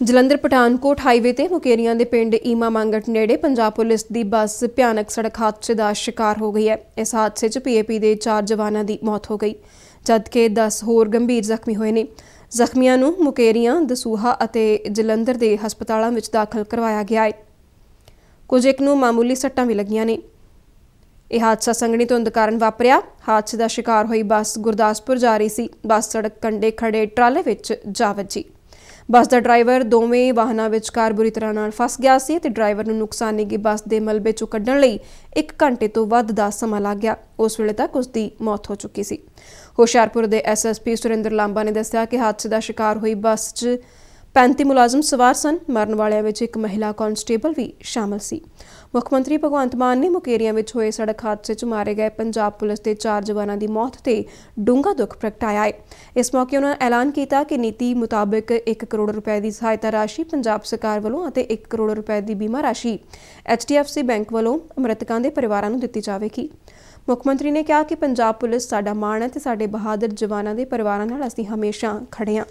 Jalandhar Pathankot highway ਤੇ ਮੁਕੇਰੀਆਂ ਦੇ ਪਿੰਡ ਈਮਾ ਮੰਗਟ ਨੇੜੇ ਪੰਜਾਬ ਪੁਲਿਸ ਦੀ ਬੱਸ ਭਿਆਨਕ ਸੜਕ ਹਾਦਸੇ ਦਾ ਸ਼ਿਕਾਰ ਹੋ ਗਈ ਹੈ। ਇਸ ਹਾਦਸੇ 'ਚ ਪੀਏਪੀ ਦੇ 4 ਜਵਾਨਾਂ ਦੀ ਮੌਤ ਹੋ ਗਈ, ਜਦਕਿ 10 ਹੋਰ ਗੰਭੀਰ ਜ਼ਖਮੀ ਹੋਏ ਨੇ। ਜ਼ਖਮੀਆਂ ਨੂੰ ਮੁਕੇਰੀਆਂ, ਦਸੂਹਾ ਅਤੇ ਜਲੰਧਰ ਦੇ ਹਸਪਤਾਲਾਂ ਵਿੱਚ ਦਾਖਲ ਕਰਵਾਇਆ ਗਿਆ ਹੈ। ਕੁਝ ਇੱਕ ਨੂੰ ਮਾਮੂਲੀ ਸੱਟਾਂ ਵੀ ਲੱਗੀਆਂ ਨੇ। ਇਹ ਹਾਦਸਾ ਸੰਘਣੀ ਧੁੰਦ ਕਾਰਨ ਵਾਪਰਿਆ। ਹਾਦਸੇ ਦਾ ਸ਼ਿਕਾਰ ਹੋਈ ਬੱਸ ਗੁਰਦਾਸਪੁਰ ਜਾ ਰਹੀ ਸੀ। ਬੱਸ ਸੜਕ ਕੰਢੇ ਖੜੇ ਟਰਾਲੇ ਵਿੱਚ ਜਾ ਵੱਜੀ। ਬੱਸ ਦਾ ਡਰਾਈਵਰ ਦੋਵੇਂ ਵਾਹਨਾਂ ਵਿਚਕਾਰ ਬੁਰੀ ਤਰ੍ਹਾਂ ਨਾਲ ਫਸ ਗਿਆ ਸੀ ਤੇ ਡਰਾਈਵਰ ਨੂੰ ਨੁਕਸਾਨੀ ਗਈ ਬੱਸ ਦੇ ਮਲਬੇ ਚੋਂ ਕੱਢਣ ਲਈ 1 ਘੰਟੇ ਤੋਂ ਵੱਧ ਦਾ ਸਮਾਂ ਲੱਗ ਗਿਆ। ਉਸ ਵੇਲੇ ਤੱਕ ਉਸ ਦੀ ਮੌਤ ਹੋ ਚੁੱਕੀ ਸੀ। ਹੁਸ਼ਿਆਰਪੁਰ ਦੇ ਐਸਐਸਪੀ ਸੁਰਿੰਦਰ ਲਾਂਬਾ ਨੇ ਦੱਸਿਆ ਕਿ ਹਾਦਸੇ ਦਾ ਸ਼ਿਕਾਰ ਹੋਈ ਬੱਸ 'ਚ 35 ਮੁਲਾਜ਼ਮ ਸਵਾਰ ਸਨ। ਮਰਨ ਵਾਲਿਆਂ ਵਿੱਚ ਇੱਕ ਮਹਿਲਾ ਕਾਂਸਟੇਬਲ ਵੀ ਸ਼ਾਮਲ ਸੀ। ਮੁੱਖ ਮੰਤਰੀ ਭਗਵੰਤ ਮਾਨ ਨੇ ਮੁਕੇਰੀਆਂ ਵਿੱਚ ਹੋਏ ਸੜਕ ਹਾਦਸੇ 'ਚ ਮਾਰੇ ਗਏ ਪੰਜਾਬ ਪੁਲਿਸ ਦੇ ਚਾਰ ਜਵਾਨਾਂ ਦੀ ਮੌਤ ਤੇ ਡੂੰਘਾ ਦੁੱਖ ਪ੍ਰਗਟਾਇਆ ਹੈ। ਇਸ ਮੌਕੇ ਉਹਨਾਂ ਐਲਾਨ ਕੀਤਾ ਕਿ ਨੀਤੀ ਮੁਤਾਬਕ 1 ਕਰੋੜ ਰੁਪਏ ਦੀ ਸਹਾਇਤਾ ਰਾਸ਼ੀ ਪੰਜਾਬ ਸਰਕਾਰ ਵੱਲੋਂ ਅਤੇ 1 ਕਰੋੜ ਰੁਪਏ ਦੀ ਬੀਮਾ ਰਾਸ਼ੀ HDFC ਬੈਂਕ ਵੱਲੋਂ ਮ੍ਰਿਤਕਾਂ ਦੇ ਪਰਿਵਾਰਾਂ ਨੂੰ ਦਿੱਤੀ ਜਾਵੇਗੀ। ਮੁੱਖ ਮੰਤਰੀ ਨੇ ਕਿਹਾ ਕਿ ਪੰਜਾਬ ਪੁਲਿਸ ਸਾਡਾ ਮਾਣ ਹੈ ਤੇ ਸਾਡੇ ਬਹਾਦਰ ਜਵਾਨਾਂ ਦੇ ਪਰਿਵਾਰਾਂ ਨਾਲ ਅਸੀਂ ਹਮੇਸ਼ਾ ਖੜੇ ਹਾਂ।